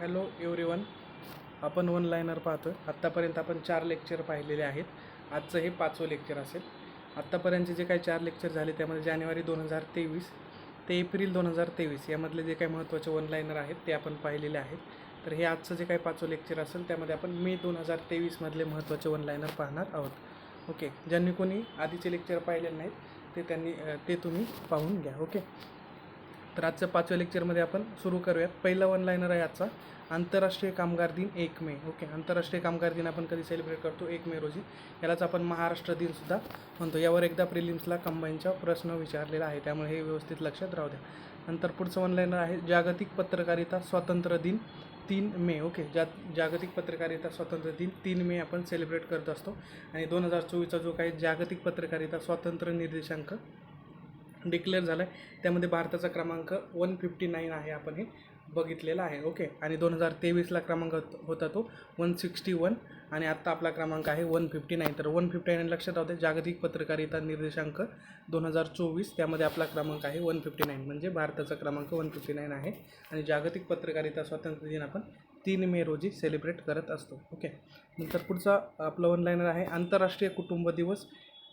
Hello everyone आपण one liner पाहतो आत्तापर्यंत आपण चार लेक्चर पाहिलेले आहेत. आजचं हे पाचवं लेक्चर असेल. आत्तापर्यंतचे जे काही चार लेक्चर झाले त्यामध्ये जानेवारी दोन हजार तेवीस ते एप्रिल दोन हजार तेवीस यामधले जे काही महत्त्वाचे वन लायनर आहेत ते आपण पाहिलेले आहेत. तर हे आजचं जे काही पाचवं लेक्चर असेल त्यामध्ये आपण मे दोन हजार तेवीसमधले महत्त्वाचे वन लायनर पाहणार आहोत. ओके? ज्यांनी कोणी आधीचे लेक्चर पाहिलेले नाहीत ते त्यांनी ते तुम्ही पाहून घ्या. ओके? तर आजच्या पाचव्या लेक्चरमध्ये आपण सुरू करूयात. पहिला वन लायनर आहे आजचा. आंतरराष्ट्रीय कामगार दिन एक मे. ओके. आंतरराष्ट्रीय कामगार दिन आपण कधी सेलिब्रेट करतो? एक मे रोजी. यालाच आपण महाराष्ट्र दिनसुद्धा म्हणतो. यावर एकदा प्रिलिम्सला कंबाईनचा प्रश्न विचारलेला आहे. त्यामुळे हे व्यवस्थित लक्षात राहू द्या. नंतर पुढचं वन लायनर आहे. जागतिक पत्रकारिता स्वातंत्र्य दिन तीन मे. ओके. जा जागतिक पत्रकारिता स्वातंत्र्य दिन तीन मे आपण सेलिब्रेट करत असतो. आणि दोन हजार चोवीसचा जो काही जागतिक पत्रकारिता स्वातंत्र्य निर्देशांक डिक्लेअर झाला आहे त्यामध्ये भारताचा क्रमांक वन फिफ्टी नाईन आहे आपण हे बघितलेलं आहे. ओके आणि दोन हजार तेवीसला क्रमांक होता तो वन सिक्स्टी वन आणि आत्ता आपला क्रमांक आहे वन फिफ्टी नाईन तर वन फिफ्टी नाईन लक्षात राहते जागतिक पत्रकारिता निर्देशांक दोन हजार चोवीस त्यामध्ये आपला क्रमांक आहे वन फिफ्टी नाईन म्हणजे भारताचा क्रमांक वन फिफ्टी नाईन आहे. आणि जागतिक पत्रकारिता स्वातंत्र्य दिन आपण तीन मे रोजी सेलिब्रेट करत असतो. ओके नंतर पुढचा आपलं ऑनलाईनर आहे आंतरराष्ट्रीय कुटुंब दिवस.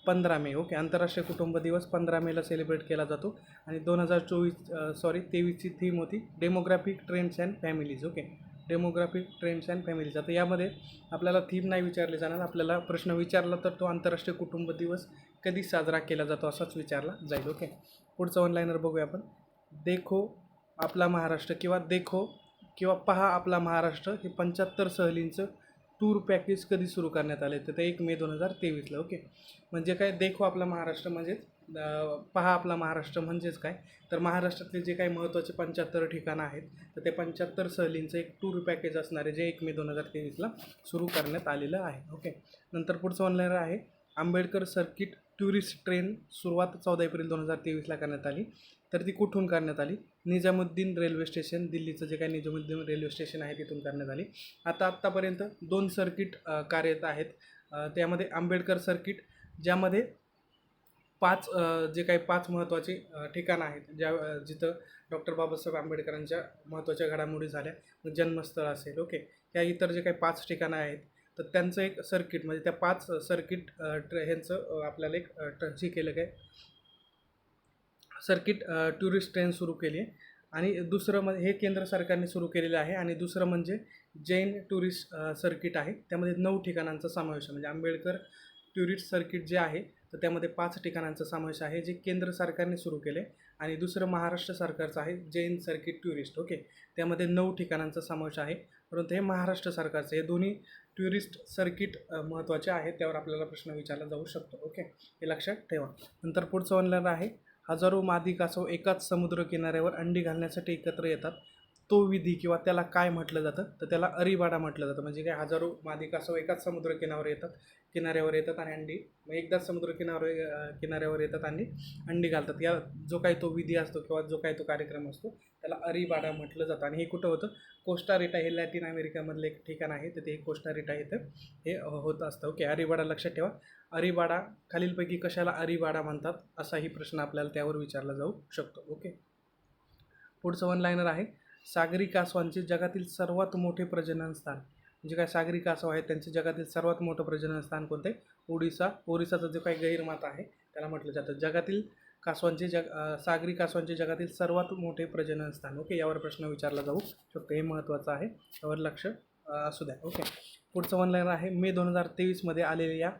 पंधरा मे ओके. आंतरराष्ट्रीय कुटुंब दिवस पंधरा मेला सेलिब्रेट केला जातो. आणि दोन हजार चोवीस सॉरी तेवीसची थीम होती demographic trends and families okay. Demographic trends and families. आता यामध्ये आपल्याला थीम नाही विचारली जाणार. आपल्याला प्रश्न विचारला तर तो आंतरराष्ट्रीय कुटुंब दिवस कधी साजरा केला जातो असाच विचारला जाईल ओके. पुढचं ऑनलाईनर बघूया आपण. देखो आपला महाराष्ट्र किंवा देखो किंवा पहा आपला महाराष्ट्र हे पंच्याहत्तर सहलींचं टूर पॅकेज कधी सुरू करण्यात आले तर ते एक मे दोन हजार तेवीसला ओके म्हणजे काय? देखो आपला महाराष्ट्र म्हणजेच पहा आपला महाराष्ट्र म्हणजेच काय? तर महाराष्ट्रातले जे काही महत्त्वाचे पंच्याहत्तर ठिकाणं आहेत तर ते पंच्याहत्तर सहलींचं एक टूर पॅकेज असणार आहे जे एक मे दोन हजार तेवीसला सुरू करण्यात आलेलं आहे ओके नंतर पुढचं ऑनलाईन आहे आंबेडकर सर्किट टुरिस्ट ट्रेन सुरुवात चौदा एप्रिल दोन हजार तेवीसला करण्यात आली. तर ती कुठून करण्यात आली? निजामुद्दीन रेल्वे स्टेशन दिल्लीचं जे काही निजामुद्दीन रेल्वे स्टेशन आहे तिथून करण्यात आली. आता आत्तापर्यंत दोन सर्किट कार्यरत आहेत. त्यामध्ये आंबेडकर सर्किट ज्यामध्ये पाच जे काही पाच महत्त्वाचे ठिकाणं आहेत. ज्या जिथं डॉक्टर बाबासाहेब आंबेडकरांच्या महत्त्वाच्या घडामोडी झाल्या. जन्मस्थळ असेल ओके. या इतर जे काही पाच ठिकाणं आहेत तर त्यांचं एक सर्किट म्हणजे त्या पाच सर्किट ट्र ह्यांचं आपल्याला एक अ, हे केलं काय? सर्किट टुरिस्ट ट्रेन सुरू केली आहे. आणि दुसरं म्हणजे हे केंद्र सरकारने सुरू केलेलं आहे. आणि दुसरं म्हणजे जैन टुरिस्ट सर्किट आहे. त्यामध्ये नऊ ठिकाणांचा समावेश आहे. म्हणजे आंबेडकर टुरिस्ट सर्किट जे आहे तर त्यामध्ये पाच ठिकाणांचा समावेश आहे जे केंद्र सरकारने सुरू केले. आणि दुसरं महाराष्ट्र सरकारचं आहे जैन सर्किट टुरिस्ट ओके त्यामध्ये नऊ ठिकाणांचा समावेश आहे. परंतु हे महाराष्ट्र सरकारचं हे दोन्ही टुरिस्ट सर्किट महत्त्वाचे आहेत त्यावर आपल्याला प्रश्न विचारला जाऊ शकतो. ओके? हे लक्षात ठेवा. नंतर पुढचं ऑनलाईन आहे. हजारो मादी कासव एकाच समुद्र किनाऱ्यावर अंडी घालण्यासाठी एकत्र येतात. तो विधी किंवा त्याला काय म्हटलं जातं? तर त्याला अरिबाडा म्हटलं जातं. म्हणजे काय हजारो मादिका असो एकाच समुद्र किनाऱ्यावर येतात किनाऱ्यावर येतात आणि अंडी. मग एकदाच समुद्र किनाऱ्यावर किनाऱ्यावर येतात आणि अंडी घालतात. या जो काही तो विधी असतो किंवा जो काही तो कार्यक्रम असतो त्याला अरिबाडा म्हटलं जातं. आणि हे कुठं होतं? कोस्टारिटा हे लॅटिन अमेरिकामधलं एक ठिकाण आहे. तर ते कोस्टारिटा इथं हे होत असतं. ओके अरिबाडा लक्षात ठेवा. अरिबाडा खालीलपैकी कशाला अरिबाडा म्हणतात? असाही प्रश्न आपल्याला त्यावर विचारला जाऊ शकतो. ओके. पुढचं वन लायनर आहे. सागरी कासवांचे जगातील सर्वात मोठे प्रजनन स्थान. जे काय सागरी कासव आहेत त्यांचे जगातील सर्वात मोठं प्रजनन स्थान कोणते? ओडिसा. ओरिसाचा जो काही गैरमात आहे त्याला म्हटलं जातं. जगातील कासवांचे जग सागरी कासवांचे जगातील सर्वात मोठे प्रजनन स्थान. ओके यावर प्रश्न विचारला जाऊ शकतो. हे महत्त्वाचं आहे. यावर लक्ष असू द्या. ओके. पुढचं म्हणलं आहे. मे दोन हजार तेवीसमध्ये आलेल्या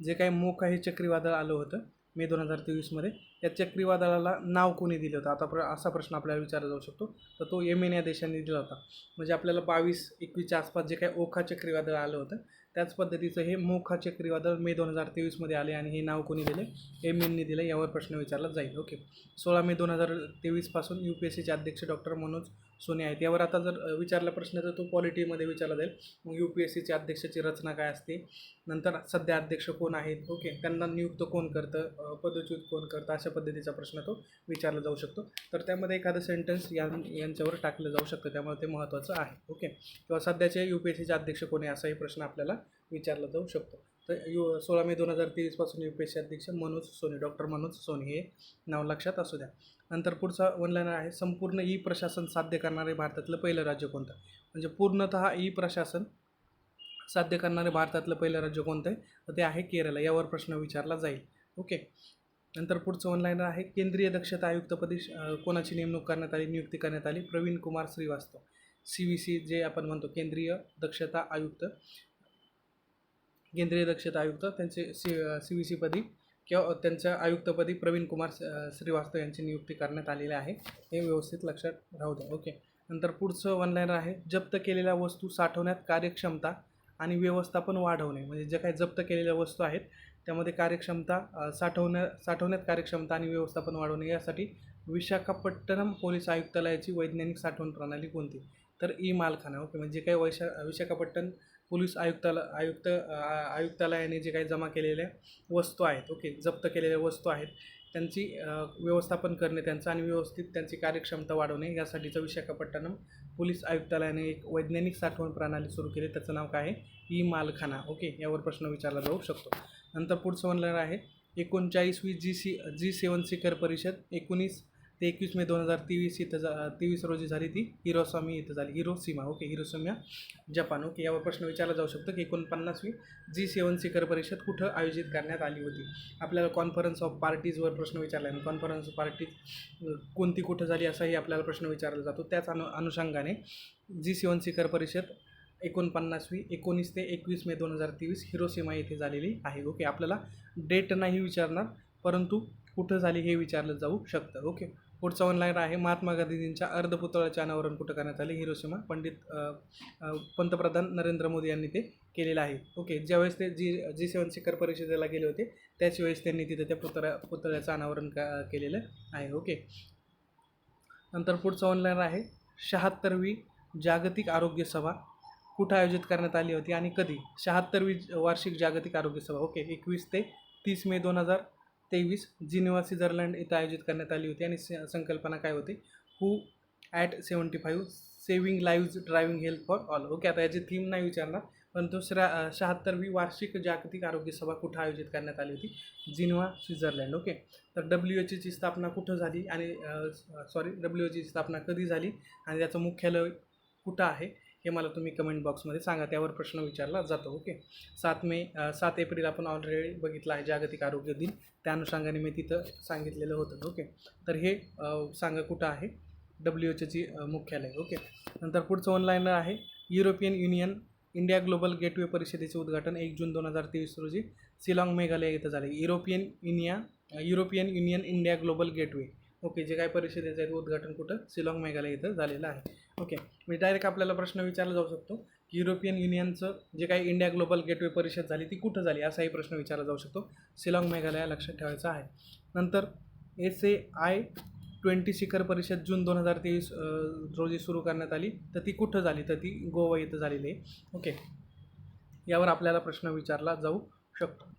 जे काही मोका हे चक्रीवादळ आलं होतं. मे दोन हजार तेवीसमध्ये. या चक्रीवादळाला नाव कोणी दिलं होतं? आता प्र असा प्रश्न आपल्याला विचारला जाऊ शकतो. तर तो येमेन या देशांनी दिला होता. म्हणजे आपल्याला बावीस एकवीसच्या आसपास जे काही ओखा चक्रीवादळ आलं होतं त्याच पद्धतीचं हे मोखा चक्रीवादळ मे दोन हजार तेवीसमध्ये आले आणि हे नाव कोणी दिले? येमेनने दिलं. यावर प्रश्न विचारला जाईल. ओके. सोळा मे दोन हजार तेवीसपासून यू पी एस सीचे अध्यक्ष डॉक्टर मनोज सोने आहेत. यावर आता जर विचारला प्रश्न तर तो पॉलिटीमध्ये विचारला जाईल. मग यू पी एस सीचे अध्यक्षाची रचना काय असते? नंतर सध्या अध्यक्ष कोण आहेत? ओके त्यांना नियुक्त कोण करतं? पदच्युत कोण करतं? अशा पद्धतीचा प्रश्न तो विचारला जाऊ शकतो. तर त्यामध्ये एखादं सेंटेन्स या यांच्यावर टाकलं जाऊ शकतं. त्यामुळे ते महत्त्वाचं आहे. ओके किंवा सध्याचे यू पी एस सीचे अध्यक्ष कोण आहे? असाही प्रश्न आपल्याला विचारला जाऊ शकतो. तर यू सोळा मे दोन हजार तेवीसपासून यू पी एस सी अध्यक्ष मनोज सोनी डॉक्टर मनोज सोनी हे नाव लक्षात असू द्या. नंतर पुढचा ऑनलाईन आहे. संपूर्ण ई प्रशासन साध्य करणारे भारतातलं पहिलं राज्य कोणतं? म्हणजे पूर्णतः ई प्रशासन साध्य करणारे भारतातलं पहिलं राज्य कोणतं आहे? तर ते आहे केरळ. यावर प्रश्न विचारला जाईल. ओके. नंतर पुढचं ऑनलाईन आहे. केंद्रीय दक्षता आयुक्तपदी कोणाची नेमणूक करण्यात आली नियुक्ती करण्यात आली? Praveen Kumar Srivastava. C V C जे आपण म्हणतो केंद्रीय दक्षता आयुक्त केंद्रीय दक्षता आयुक्त त्यांचे सी सी व्ही सीपदी किंवा त्यांच्या आयुक्तपदी प्रवीण कुमार श्रीवास्तव यांची नियुक्ती करण्यात आलेली आहे. हे व्यवस्थित लक्षात राहू द्या. ओके. नंतर पुढचं वनलाईनर आहे. जप्त केलेल्या वस्तू साठवण्यात कार्यक्षमता आणि व्यवस्थापन वाढवणे. म्हणजे जे काही जप्त केलेल्या वस्तू आहेत त्यामध्ये कार्यक्षमता साठवण्या साठवण्यात कार्यक्षमता आणि व्यवस्थापन वाढवणे यासाठी विशाखापट्टणम पोलीस आयुक्तालयाची वैज्ञानिक साठवण प्रणाली कोणती? तर ई मालखाना ओके. म्हणजे जे काही वैशा विशाखापट्टण पोलीस आयुक्ताला आयुक्त आयुक्तालयाने जे काही जमा केलेल्या वस्तू आहेत ओके जप्त केलेल्या वस्तू आहेत त्यांची व्यवस्थापन करणे त्यांचं आणि व्यवस्थित त्यांची कार्यक्षमता वाढवणे यासाठीचं विशाखापट्टणम पोलीस आयुक्तालयाने एक वैज्ञानिक साठवण प्रणाली सुरू केली. त्याचं नाव काय आहे? ई मालखाना. ओके यावर प्रश्न विचारला जाऊ शकतो. नंतर पुढचं ऑनलाईन आहे एकोणचाळीसवी जी सी जी सेवन शिखर परिषद एकोणीस ते एकवीस मे दोन हजार तेवीस इथं जा तेवीस रोजी झाली ती. हिरोसामी इथं झाली. Hiroshima okay Hiroshima Japan okay यावर प्रश्न विचारला जाऊ शकतो की एकोणपन्नासवी जी सेवन शिखर परिषद कुठं आयोजित करण्यात आली होती? आपल्याला कॉन्फरन्स ऑफ पार्टीजवर प्रश्न विचारला आहे. कॉन्फरन्स ऑफ पार्टीज कोणती कुठं झाली असाही आपल्याला प्रश्न विचारला जातो. त्याच अनु अनुषंगाने जी सेवन शिखर परिषद एकोणपन्नासवी एकोणीस ते एकवीस मे दोन हजार तेवीस हिरोसीमा येथे झालेली आहे. ओके आपल्याला डेट नाही विचारणार परंतु कुठं झाली हे विचारलं जाऊ शकतं. ओके. पुढचं ऑनलाईन आहे महात्मा गांधीजींच्या अर्धपुतळ्याचे अनावरण कुठं करण्यात आले? हिरोशिमा पंडित पंतप्रधान नरेंद्र मोदी यांनी ते केलेलं आहे. ओके ज्यावेळेस ते जी जी सेवन शिखर परिषदेला गेले होते त्याच वेळेस त्यांनी तिथे त्या पुतळ्या पुतळ्याचं अनावरण का केलेलं आहे. ओके. नंतर पुढचं ऑनलाईन आहे शहात्तरवी जागतिक आरोग्य सभा कुठं आयोजित करण्यात आली होती आणि कधी? शहात्तरवी वार्षिक जागतिक आरोग्य सभा. ओके एकवीस ते तीस मे दोन हजार तेवीस जिनिवा स्वित्झर्लंड इथं आयोजित करण्यात आली होती आणि स- संकल्पना काय होती? हू at seventy five saving lives driving health for all okay आता याची थीम नाही विचारणार परंतु श्रा शहात्तरवी वार्षिक जागतिक आरोग्य सभा कुठं आयोजित करण्यात आली होती? Geneva Switzerland. ओके तर डब्ल्यू एच ईची स्थापना कुठं झाली आणि सॉरी डब्ल्यू एचची स्थापना कधी झाली आणि त्याचं मुख्यालय कुठं आहे? हे मला तुम्ही कमेंट बॉक्समध्ये सांगा त्यावर प्रश्न विचारला जातो ओके सात मे सात एप्रिल आपण ऑलरेडी बघितलं आहे जागतिक आरोग्य दिन. त्या अनुषंगाने मी तिथं सांगितलेलं होतं ओके तर हे सांगा कुठं आहे? डब्ल्यू एचची मुख्यालय ओके नंतर पुढचं ऑनलाईन आहे European Union India Global Gateway परिषदेचे उद्घाटन एक जून दोन हजार तेवीस रोजी सिलाँग मेघालय इथं झाले. European Union European Union India Global Gateway okay जे काय परिषदेचं आहे ते उद्घाटन कुठं? सिलॉंग मेघालय इथं झालेलं आहे. ओके. म्हणजे मी डायरेक्ट आपल्याला प्रश्न विचारला जाऊ शकतो की युरोपियन युनियनचं जे काही इंडिया ग्लोबल गेटवे परिषद झाली ती कुठं झाली? असाही प्रश्न विचारला जाऊ शकतो. शिलाँग मेघालय लक्षात ठेवायचं आहे. नंतर एस ए आय ट्वेंटी शिखर परिषद जून दोन हजार तेवीस रोजी सुरू करण्यात आली. तर ती कुठं झाली? तर ती गोवा इथं झालेली आहे. ओके. यावर आपल्याला प्रश्न विचारला जाऊ शकतो.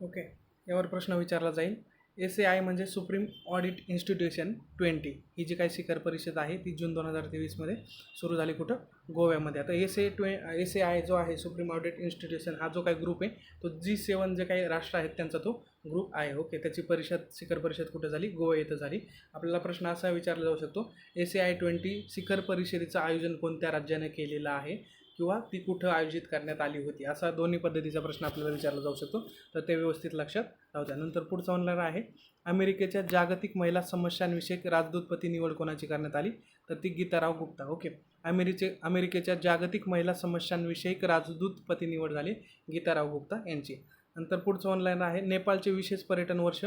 ओके. यावर प्रश्न विचारला जाईल. एस ए आय म्हणजे सुप्रीम ऑडिट इन्स्टिट्यूशन ट्वेंटी. ही जी काही शिखर परिषद आहे ती जून दोन हजार तेवीसमध्ये सुरू झाली कुठं? गोव्यामध्ये. आता एस ए ट्वे एस ए आय जो आहे सुप्रीम ऑडिट इन्स्टिट्यूशन हा जो काही ग्रुप आहे तो जी सेवन जे काही राष्ट्र आहेत त्यांचा तो ग्रुप आहे. ओके त्याची परिषद शिखर परिषद कुठं झाली? गोवा इथं झाली. आपल्याला प्रश्न असा विचारला जाऊ शकतो एस ए आय ट्वेंटी शिखर परिषदेचं आयोजन कोणत्या राज्याने केलेलं आहे? किंवा ती कुठं आयोजित करण्यात आली होती? असा दोन्ही पद्धतीचा प्रश्न आपल्याला विचारला जाऊ शकतो. तर ते व्यवस्थित लक्षात राहू द्या. नंतर पुढचा ऑनलाईन आहे. अमेरिकेच्या जागतिक महिला समस्यांविषयक राजदूतपती निवड कोणाची करण्यात आली? तर ती गीताराव गुप्ता. ओके. अमेरिके अमेरिकेच्या जागतिक महिला समस्यांविषयक राजदूतपती निवड झाली गीताराव गुप्ता यांची. नंतर पुढचं ऑनलाईन आहे. नेपाळचे विशेष पर्यटन वर्ष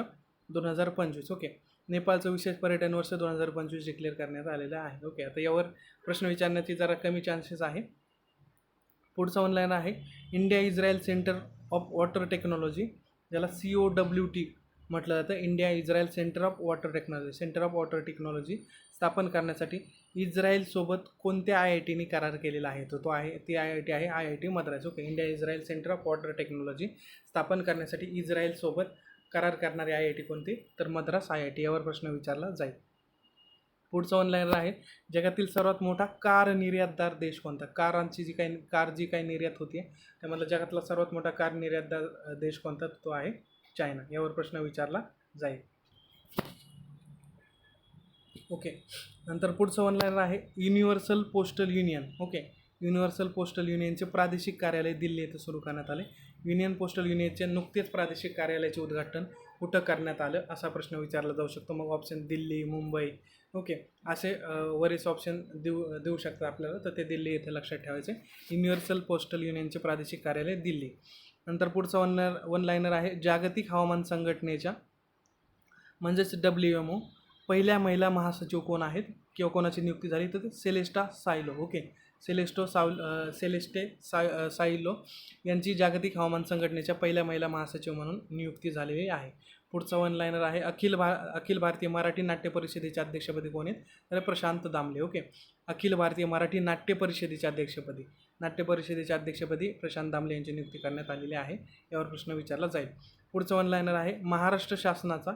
दोन हजार पंचवीस. ओके. नेपाळचं विशेष पर्यटन वर्ष दोन हजार पंचवीस डिक्लेअर करण्यात आलेलं आहे. ओके. आता यावर प्रश्न विचारण्याची जरा कमी चान्सेस आहे. पुढचं ऑनलाईन आहे. India Israel Centre of Water Technology ज्याला सी ओ डब्ल्यू टी म्हटलं जातं. India Israel Centre of Water Technology Centre of Water Technology स्थापन करण्यासाठी इस्रायलसोबत कोणत्या आय आय टीने करार केलेला आहे? तर तो आहे ती आय आय टी आहे I I T Madras. Okay India Israel Centre of Water Technology स्थापन करण्यासाठी इस्रायलसोबत करार करणारी आय आय टी कोणती? तर मद्रास आय आय टी यावर प्रश्न विचारला जाईल. पुढचं ऑनलाईन आहे. जगातील सर्वात मोठा कार निर्यातदार देश कोणता? कारांची जी काही कार जी काही निर्यात होती त्यामधला जगातला सर्वात मोठा कार निर्यातदार देश कोणता? तो आहे चायना. यावर प्रश्न विचारला जाईल. ओके. नंतर पुढचं ऑनलाईन आहे. Universal Postal Union okay. Universal Postal युनियनचे प्रादेशिक कार्यालय दिल्ली येथे सुरू करण्यात आले. युनियन पोस्टल युनियनचे नुकतेच प्रादेशिक कार्यालयाचे उद्घाटन कुठं करण्यात आलं असा प्रश्न विचारला जाऊ शकतो. मग ऑप्शन दिल्ली मुंबई ओके. असे वरीस ऑप्शन देऊ देऊ शकतात आपल्याला. तर ते दिल्ली येथे लक्षात ठेवायचे. युनिव्हर्सल पोस्टल युनियनचे प्रादेशिक कार्यालय दिल्ली. नंतर पुढचं वन वन लायनर आहे जागतिक हवामान संघटनेच्या म्हणजेच डब्ल्यू एम ओ पहिल्या महिला महासचिव कोण आहेत? किंवा कोणाची नियुक्ती झाली? तर सेलेस्टा सायलो ओके. सेलेस्टो सावल सेलेस्टे साय सायलो यांची जागतिक हवामान संघटनेच्या पहिल्या महिला महासचिव म्हणून नियुक्ती झालेली आहे. पुढचं वन लायनर आहे अखिल भा अखिल भारतीय मराठी नाट्य परिषदेच्या अध्यक्षपदी कोण आहेत? तर प्रशांत दामले ओके अखिल भारतीय मराठी नाट्य परिषदेच्या अध्यक्षपदी. नाट्य परिषदेच्या अध्यक्षपदी प्रशांत दामले यांची नियुक्ती करण्यात आलेली आहे. यावर प्रश्न विचारला जाईल. पुढचं वन लायनर आहे महाराष्ट्र शासनाचा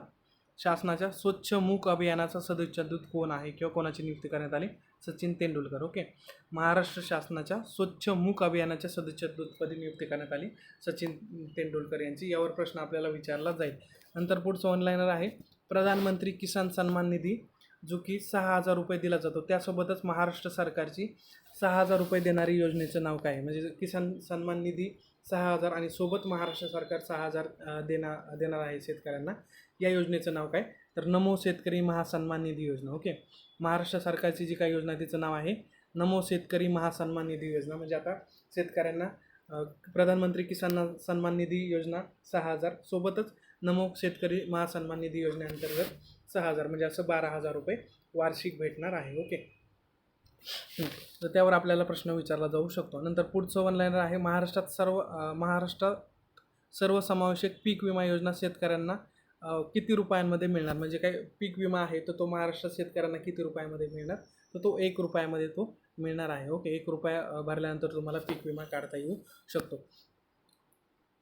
शासनाच्या स्वच्छ मूक अभियानाचा सदस्यदूत कोण आहे किंवा कोणाची नियुक्ती करण्यात आली? सचिन तेंडुलकर ओके महाराष्ट्र शासनाच्या स्वच्छ मूक अभियानाच्या सदस्यदूतपदी नियुक्ती करण्यात आली सचिन तेंडुलकर यांची. यावर प्रश्न आपल्याला विचारला जाईल. नंतर पुढचं ऑनलाईनर आहे प्रधानमंत्री किसान सन्मान निधी जो की सहा हजार रुपये दिला जातो त्यासोबतच महाराष्ट्र सरकारची सहा हजार रुपये देणारी योजनेचं नाव काय आहे? म्हणजे किसान सन्मान निधी सहा हजार आणि सोबत महाराष्ट्र सरकार सहा हजार अ, देणार देणार आहे शेतकऱ्यांना या योजनेचं नाव काय? तर नमो शेतकरी महासन्मान निधी योजना. ओके? महाराष्ट्र सरकारची जी काही योजना तिचं नाव आहे नमो शेतकरी महासन्मान निधी योजना. म्हणजे आता शेतकऱ्यांना प्रधानमंत्री किसान सन्मान निधी योजना सहा हजार सोबतच नमो शेतकरी महासन्मान निधी योजनेअंतर्गत सहा हजार म्हणजे असं बारा हजार रुपये वार्षिक भेटणार आहे ओके? तर त्यावर आपल्याला प्रश्न विचारला जाऊ शकतो. नंतर पुढचं वन लाईनर आहे महाराष्ट्रात सर्व महाराष्ट्रात सर्वसमावेशक पीक विमा योजना शेतकऱ्यांना किती रुपयांमध्ये मिळणार? म्हणजे काय पीक विमा आहे तर तो महाराष्ट्रात शेतकऱ्यांना किती रुपयामध्ये मिळणार? तर तो एक रुपयामध्ये तो मिळणार आहे ओके? एक रुपया भरल्यानंतर तुम्हाला पीक विमा काढता येऊ शकतो.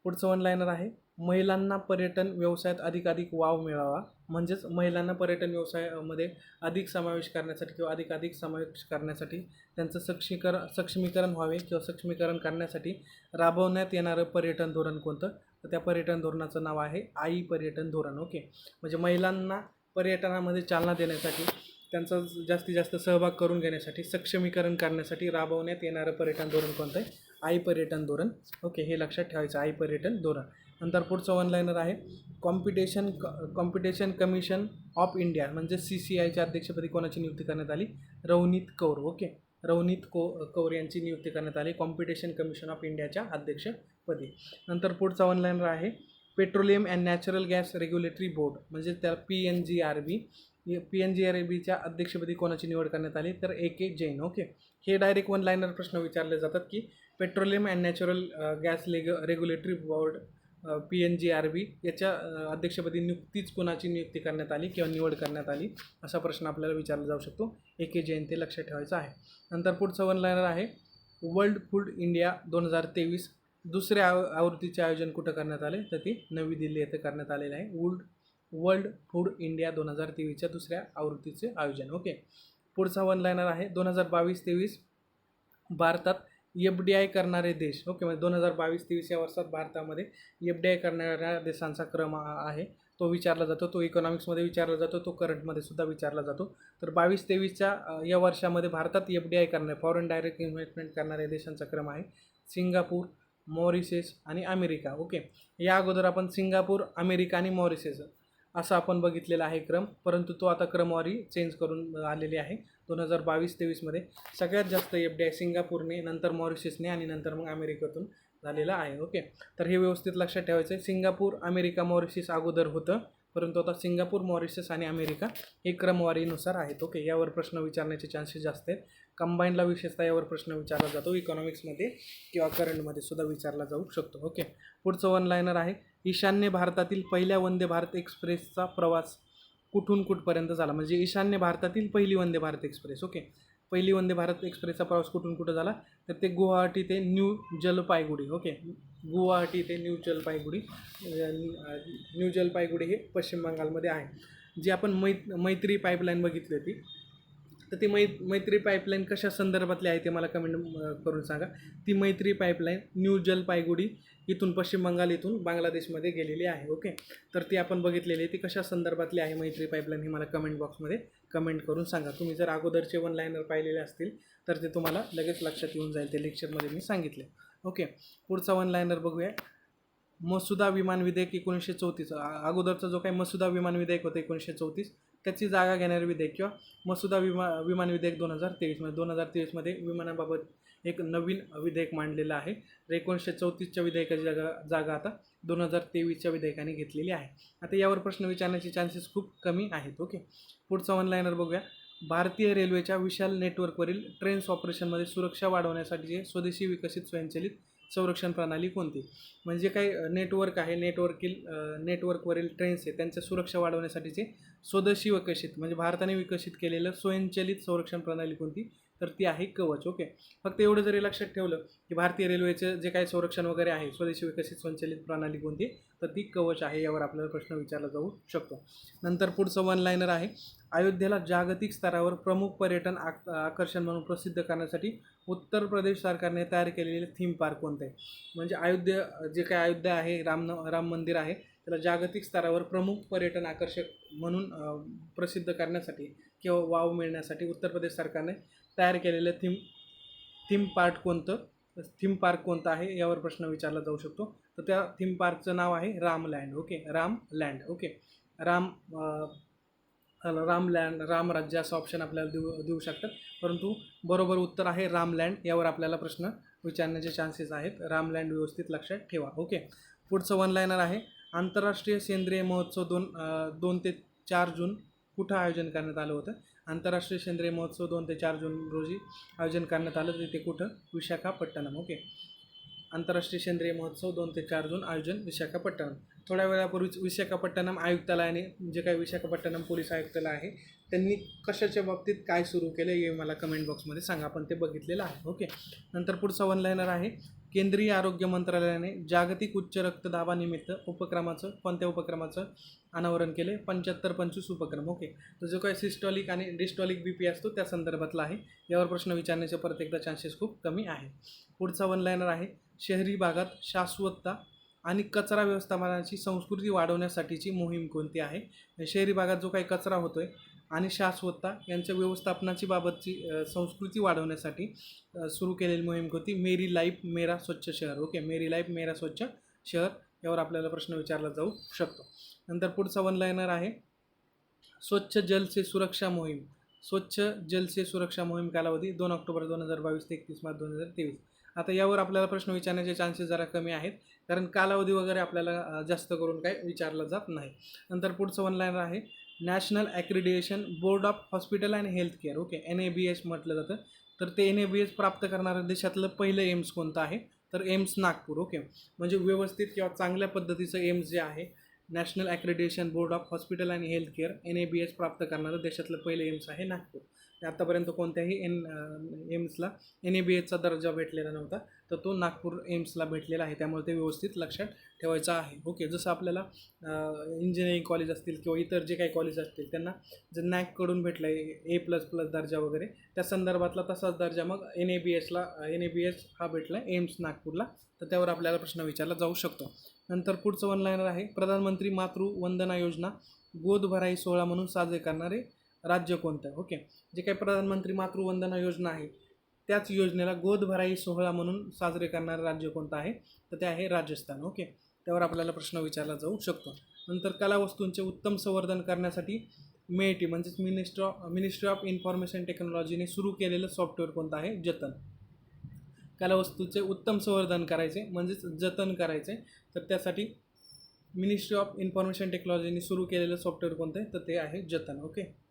पुढचं वन लाईनर आहे महिलांना पर्यटन व्यवसायात अधिकाधिक वाव मिळावा. म्हणजेच महिलांना पर्यटन व्यवसायामध्ये अधिक समावेश करण्यासाठी किंवा अधिकाधिक समावेश करण्यासाठी त्यांचं सक्षमीकर सक्षमीकरण व्हावे किंवा सक्षमीकरण करण्यासाठी राबवण्यात येणारं पर्यटन धोरण कोणतं? तर त्या पर्यटन धोरणाचं नाव आहे आई पर्यटन धोरण. ओके? म्हणजे महिलांना पर्यटनामध्ये चालना देण्यासाठी त्यांचा जास्तीत जास्त सहभाग करून घेण्यासाठी सक्षमीकरण करण्यासाठी राबवण्यात येणारं पर्यटन धोरण कोणतं आहे? आई पर्यटन धोरण. ओके? हे लक्षात ठेवायचं आई पर्यटन धोरण. नंतर पुढचं ऑनलाईनर आहे. Competition Competition Commission of India म्हणजे सी सी आयच्या अध्यक्षपदी कोणाची नियुक्ती करण्यात आली? रवनीत कौर ओके रवनीत कौ कौर यांची नियुक्ती करण्यात आली कॉम्पिटिशन कमिशन ऑफ इंडियाच्या अध्यक्षपदी. नंतर पुढचा ऑनलाईनर आहे. Petroleum and Natural Gas Regulatory Board म्हणजे त्या P N G R B P N G R बीच्या अध्यक्षपदी कोणाची निवड करण्यात आली? तर ए के जैन ओके हे डायरेक्ट वन लाईनर प्रश्न विचारले जातात की Petroleum and Natural Gas leg Regulatory Board P N G R B याच्या अध्यक्षपदी नियुक्तीच कोणाची नियुक्ती करण्यात आली किंवा निवड करण्यात आली असा प्रश्न आपल्याला विचारला जाऊ शकतो. ए के लक्षात ठेवायचं आहे. नंतर पुढचं वन लायनर आहे. वर्ल्ड फूड इंडिया दोन हजार तेवीस दुसऱ्या आव आवृत्तीचे आयोजन कुठं करण्यात आले? तर ती नवी दिल्ली येथे करण्यात आलेलं आहे. वर्ल्ड वर्ल्ड फूड इंडिया दोन हजार तेवीसच्या दुसऱ्या आवृत्तीचे आयोजन. ओके. पुढचा वन लायनर आहे. दोन हजार बावीस तेवीस भारतात एफ डी आय करणारे देश ओके म्हणजे दोन हजार बावीस तेवीस या वर्षात भारतामध्ये एफ डी आय करणाऱ्या देशांचा क्रम आहे. तो विचारला जातो तो इकॉनॉमिक्समध्ये विचारला जातो तो करंटमध्ये सुद्धा विचारला जातो. तर बावीस तेवीसच्या या वर्षामध्ये भारतात एफ डी आय करणारे फॉरेन डायरेक्ट इन्व्हेस्टमेंट करणाऱ्या देशांचा क्रम आहे. सिंगापूर मॉरिसेस आणि अमेरिका ओके. या अगोदर आपण सिंगापूर अमेरिका आणि मॉरिसेस असं आपण बघितलेला आहे क्रम. परंतु तो आता क्रमवारी चेंज करून आलेली आहे. दोन हजार बावीस तेवीसमध्ये सगळ्यात जास्त एफ डी आय सिंगापूरने नंतर मॉरिशसने आणि नंतर मग अमेरिकेतून झालेला आहे. ओके? तर हे व्यवस्थित लक्षात ठेवायचं आहे सिंगापूर अमेरिका मॉरिशस अगोदर होतं. परंतु आता सिंगापूर मॉरिशस आणि अमेरिका हे क्रमवारीनुसार आहेत. ओके यावर प्रश्न विचारण्याचे चान्सेस जास्त आहेत. कंबाईनला विशेषतः यावर प्रश्न विचारला जातो. इकॉनॉमिक्समध्ये किंवा करंटमध्ये सुद्धा विचारला जाऊ शकतो. ओके पुढचं वन लायनर आहे. ईशान्य भारतातील पहिल्या वंदे भारत एक्सप्रेसचा प्रवास कुठून कुठपर्यंत झाला? म्हणजे ईशान्य भारतातील पहिली वंदे भारत एक्सप्रेस ओके पहिली वंदे भारत एक्सप्रेसचा प्रवास कुठून कुठं झाला? तर ते गुवाहाटी ते न्यू जलपायगुडी ओके? गुवाहाटी ते न्यू जलपायगुडी न्यू जलपायगुडी हे पश्चिम बंगालमध्ये आहे. जी आपण मै मैत्री पाईपलाईन बघितली होती. तर ती मै मैत्री पाईपलाईन कशा संदर्भातली आहे ते मला कमेंट करून सांगा. ती मैत्री पाईपलाईन न्यू जलपायगुडी इथून पश्चिम बंगाल इथून बांगलादेशमध्ये गेलेली आहे ओके? तर ती आपण बघितलेली आहे. ती कशा संदर्भातली आहे मैत्री पाईपलाईन हे मला कमेंट बॉक्समध्ये कमेंट करून सांगा. तुम्ही जर अगोदरचे वन लाईनर पाहिलेले असतील तर ते तुम्हाला लगेच लक्षात येऊन जाईल ते लेक्चरमध्ये मी सांगितले. ओके पुढचा वन लाईनर बघूया. मसुदा विमान विधेयक एकोणीसशे चौतीस. अगोदरचा जो काही मसुदा विमान विधेयक होतं एकोणीसशे चौतीस त्याची जागा घेणारे विधेयक किंवा मसुदा विमा विमान विधेयक दोन हजार तेवीसमध्ये दोन हजार तेवीसमध्ये विमानाबाबत एक नवीन विधेयक मांडलेलं आहे. तर एकोणीसशे चौतीसच्या विधेयकाची जागा जागा आता दोन हजार तेवीसच्या विधेयकाने घेतलेली आहे. आता यावर प्रश्न विचारण्याचे चान्सेस खूप कमी आहेत ओके पुढचा ऑनलाईनर बघूया. भारतीय रेल्वेच्या विशाल नेटवर्कवरील ट्रेन्स ऑपरेशनमध्ये सुरक्षा वाढवण्यासाठीचे स्वदेशी विकसित स्वयंचलित संरक्षण प्रणाली कोणती? म्हणजे काही नेटवर्क आहे नेटवर्कील नेटवर्कवरील ट्रेन्स आहे त्यांच्या सुरक्षा वाढवण्यासाठीचे स्वदेशी विकसित म्हणजे भारताने विकसित केलेलं स्वयंचलित संरक्षण प्रणाली कोणती? तर ती आहे कवच ओके. फक्त एवढं जरी लक्षात ठेवलं की भारतीय रेल्वेचं जे काही संरक्षण वगैरे आहे स्वदेशी विकसित संचलित प्रणाली कोणती तर ती कवच आहे यावर आपल्याला प्रश्न विचारला जाऊ शकतो. नंतर पुढचं वन लाईनर आहे अयोध्येला जागतिक स्तरावर प्रमुख पर्यटन आक आकर्षण म्हणून प्रसिद्ध करण्यासाठी उत्तर प्रदेश सरकारने तयार केलेले थीम पार्क कोणते? म्हणजे अयोध्या जे काही अयोध्या आहे राम राम मंदिर आहे त्याला जागतिक स्तरावर प्रमुख पर्यटन आकर्षक म्हणून प्रसिद्ध करण्यासाठी किंवा वाव मिळण्यासाठी उत्तर प्रदेश सरकारने तयार केलेलं थीम थीम पार्क कोणतं? थीम पार्क कोणतं आहे? यावर प्रश्न विचारला जाऊ शकतो. तर त्या थीम पार्कचं नाव आहे Ram land okay? Ram land okay? Ram Ram land Ram राज्य असं ऑप्शन आपल्याला देऊ देऊ शकतात. परंतु बरोबर उत्तर आहे राम लँड यावर आपल्याला प्रश्न विचारण्याचे चान्सेस आहेत. राम लँड व्यवस्थित लक्षात ठेवा ओके? पुढचं वन लायनर आहे. आंतरराष्ट्रीय सेंद्रिय महोत्सव दोन दोन ते चार जून कुठं आयोजन करण्यात आलं होतं? आंतरराष्ट्रीय सेंद्रिय महोत्सव दोन ते चार जून रोजी आयोजन करण्यात आलं. तिथे कुठं? विशाखापट्टणम. ओके. आंतरराष्ट्रीय सेंद्रिय महोत्सव दोन ते चार जून आयोजन विशाखापट्टणम. थोड्या वेळापूर्वीच विशाखापट्टणम आयुक्तालयाने जे काही विशाखापट्टणम पोलीस आयुक्तालय आहे त्यांनी कशाच्या बाबतीत काय सुरू केलं हे मला कमेंट बॉक्समध्ये सांगा. आपण ते बघितलेलं आहे. ओके. नंतर पुढचा वन लाईनर आहे. केंद्रीय आरोग्य मंत्रालयाने जागतिक उच्च रक्तदाबानिमित्त उपक्रमाचं कोणत्या उपक्रमाचं अनावरण केले? पंच्याहत्तर पंचवीस उपक्रम ओके. तर जो काही सिस्टॉलिक आणि डिस्टॉलिक बी पी असतो त्या संदर्भातला आहे. यावर प्रश्न विचारण्याचे परत एकदा चान्सेस खूप कमी आहे पुढचा वन लायनर आहे. शहरी भागात शाश्वतता आणि कचरा व्यवस्थापनाची संस्कृती वाढवण्यासाठीची मोहीम कोणती आहे? शहरी भागात जो काही कचरा होतो आहे आणि शाश्वतता यांच्या व्यवस्थापनाची बाबतची संस्कृती वाढवण्यासाठी सुरू केलेली मोहीम होती मेरी लाईफ मेरा स्वच्छ शहर. ओके मेरी लाईफ मेरा स्वच्छ शहर यावर आपल्याला प्रश्न विचारला जाऊ शकतो. नंतर पुढचा वन लायनर आहे स्वच्छ जल से सुरक्षा मोहीम. स्वच्छ जल से सुरक्षा मोहीम कालावधी दोन ऑक्टोबर दोन हजार बावीस ते एकतीस मार्च दोन हजार तेवीस. आता यावर आपल्याला प्रश्न विचारण्याचे चान्सेस जरा कमी आहेत कारण कालावधी वगैरे आपल्याला जास्त करून काय विचारलं जात नाही. नंतर पुढचं वन लायनर आहे National Accreditation Board of Hospital and Health Care okay N A B S म्हटलं जातं. तर ते एन ए बी एस प्राप्त करणारं देशातलं पहिलं एम्स कोणतं आहे? तर एम्स नागपूर ओके. म्हणजे व्यवस्थित किंवा चांगल्या पद्धतीचं एम्स जे आहे National Accreditation Board of Hospital and Health Care N A B S प्राप्त करणारं देशातलं पहिलं एम्स आहे नागपूर. आत्तापर्यंत कोणत्याही एन एम्सला एन ए बी एचा दर्जा भेटलेला नव्हता. तर तो नागपूर एम्सला भेटलेला आहे. त्यामुळे ते व्यवस्थित लक्षात ठेवायचं आहे. ओके जसं आपल्याला इंजिनिअरिंग कॉलेज असतील किंवा इतर जे काही कॉलेज असतील त्यांना जर नॅककडून भेटलं आहे ए प्लस प्लस दर्जा वगैरे त्या संदर्भातला तसाच दर्जा मग एन ए बी एसला एन ए बी एस हा भेटला आहे एम्स नागपूरला. तर त्यावर आपल्याला प्रश्न विचारला जाऊ शकतो. नंतर पुढचं वन लाईनर आहे प्रधानमंत्री मातृ वंदना योजना गोद भराई सोहळा म्हणून साजरे करणारे राज्य कोणतं आहे? ओके. जे काही प्रधानमंत्री मातृवंदना योजना आहे त्याच योजनेला गोदभराई सोहळा म्हणून साजरे करणारं राज्य कोणतं आहे? तर ते आहे राजस्थान. ओके. त्यावर आपल्याला प्रश्न विचारला जाऊ शकतो. नंतर कलावस्तूंचे उत्तम संवर्धन करण्यासाठी मेटी म्हणजेच मिनिस्ट्र मिनिस्ट्री ऑफ इन्फॉर्मेशन टेक्नॉलॉजीने सुरू केलेलं सॉफ्टवेअर कोणतं आहे? जतन. कलावस्तूचे उत्तम संवर्धन करायचे म्हणजेच जतन करायचे. तर त्यासाठी मिनिस्ट्री ऑफ इन्फॉर्मेशन टेक्नॉलॉजीने सुरू केलेलं सॉफ्टवेअर कोणतं आहे? तर ते आहे जतन. ओके.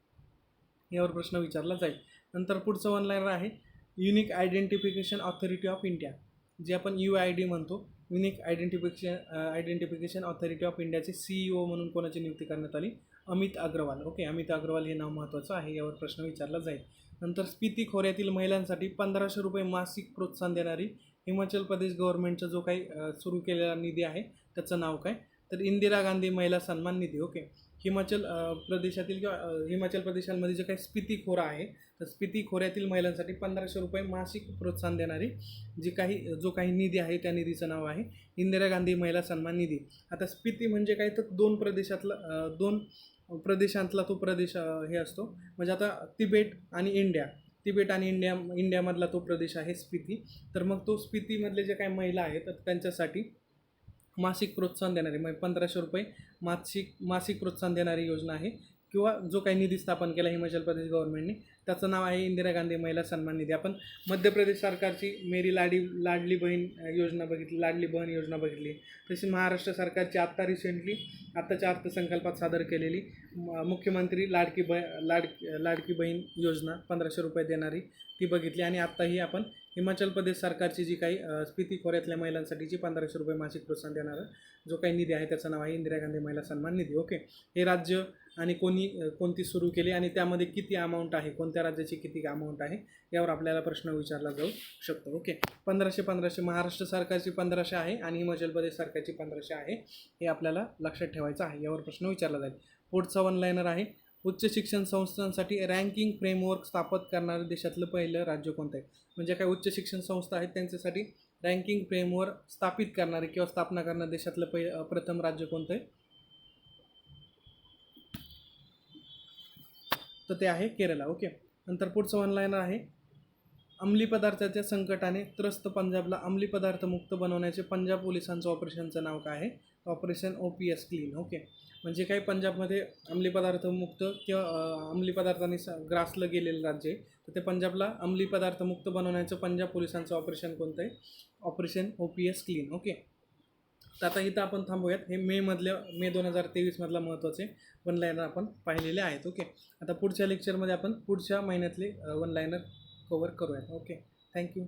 यावर प्रश्न विचारला जाईल. नंतर पुढचं वन लायनर आहे unique identification authority of India जे आपण यू आय डी म्हणतो unique identification identification authority of इंडियाचे सी ई ओ म्हणून कोणाची नियुक्ती करण्यात आली? अमित अग्रवाल. ओके अमित अग्रवाल हे नाव महत्त्वाचं आहे यावर प्रश्न विचारला जाईल. नंतर स्पिती खोऱ्यातील महिलांसाठी पंधराशे रुपये मासिक प्रोत्साहन देणारी हिमाचल प्रदेश गव्हर्नमेंटचा जो काही सुरू केलेला निधी आहे त्याचं नाव काय? तर इंदिरा गांधी महिला सन्मान निधी. ओके हिमाचल प्रदेशातील किंवा हिमाचल प्रदेशांमध्ये जे काही स्पिती खोरा आहे तर स्पिती खोऱ्यातील महिलांसाठी पंधराशे रुपये मासिक प्रोत्साहन देणारी जी काही जो काही निधी आहे त्या निधीचं नाव आहे इंदिरा गांधी महिला सन्मान निधी. आता स्पिती म्हणजे काय? तर दोन प्रदेशातला दोन प्रदेशांतला तो प्रदेश हे असतो. म्हणजे आता तिबेट आणि इंडिया. तिबेट आणि इंडिया इंडियामधला तो प्रदेश आहे स्पिती तर मग तो स्पितीमधले जे काही महिला आहेत तर त्यांच्यासाठी मासिक प्रोत्साहन देणारी म्हणजे पंधराशे रुपये मासिक मासिक प्रोत्साहन देणारी योजना आहे. किंवा जो काही निधी स्थापन केला हिमाचल प्रदेश गव्हर्नमेंटने त्याचं नाव आहे इंदिरा गांधी महिला सन्मान निधी. आपण मध्य प्रदेश सरकारची मेरी लाडी लाडली बहीण योजना बघितली लाडली बहीण योजना बघितली. तशी महाराष्ट्र सरकारची आत्ता रिसेंटली आत्ताच्या अर्थसंकल्पात सादर केलेली मुख्यमंत्री लाडकी ब लाड लाडकी बहीण योजना पंधराशे रुपये देणारी ती बघितली. आणि आत्ताही आपण हिमाचल प्रदेश सरकारची जी काही स्पिती खोऱ्यातल्या महिलांसाठीची पंधराशे रुपये मासिक प्रोत्साहन देणारं जो काही निधी आहे त्याचं नाव आहे इंदिरा गांधी महिला सन्मान निधी. ओके. हे राज्य आणि कोणी कोणती सुरू केली आणि त्यामध्ये किती अमाऊंट आहे कोणत्या राज्याची किती अमाऊंट आहे यावर आपल्याला प्रश्न विचारला जाऊ शकतो. ओके पंधराशे पंधराशे महाराष्ट्र सरकारची पंधराशे आहे आणि हिमाचल प्रदेश सरकारची पंधराशे आहे हे आपल्याला लक्षात ठेवायचं आहे यावर प्रश्न विचारला जाईल. पुढचा वन लाईनर आहे उच्च शिक्षण संस्थांसाठी रँकिंग फ्रेमवर्क स्थापित करणारं देशातलं पहिलं राज्य कोणतं आहे? म्हणजे काय उच्च शिक्षण संस्था आहेत त्यांच्यासाठी रँकिंग फ्रेमवर्क स्थापित करणारे किंवा स्थापना करणारं देशातलं पहि प्रथम राज्य कोणतं आहे? तर ते आहे केरला ओके. नंतर पुढचं ऑनलाईन आहे. अंमली पदार्थाच्या संकटाने त्रस्त पंजाबला अंमली पदार्थ मुक्त बनवण्याचे पंजाब पोलिसांचं ऑपरेशनचं नाव काय आहे? Operation O P S clean okay. म्हणजे काही पंजाबमध्ये अंमली पदार्थ मुक्त किंवा अंमली पदार्थांनी ग्रासलं गेलेलं राज्य आहे. तर ते पंजाबला अंमली पदार्थ मुक्त बनवण्याचं पंजाब पोलिसांचं ऑपरेशन कोणतं आहे? Operation O P S clean okay. तर आता इथं आपण थांबूयात. हे मेमधल्या मे दोन हजार तेवीसमधला महत्त्वाचे वन लायनर आपण पाहिलेले आहेत ओके आता पुढच्या लेक्चरमध्ये आपण पुढच्या महिन्यातले वन लायनर कवर करूयात ओके थँक्यू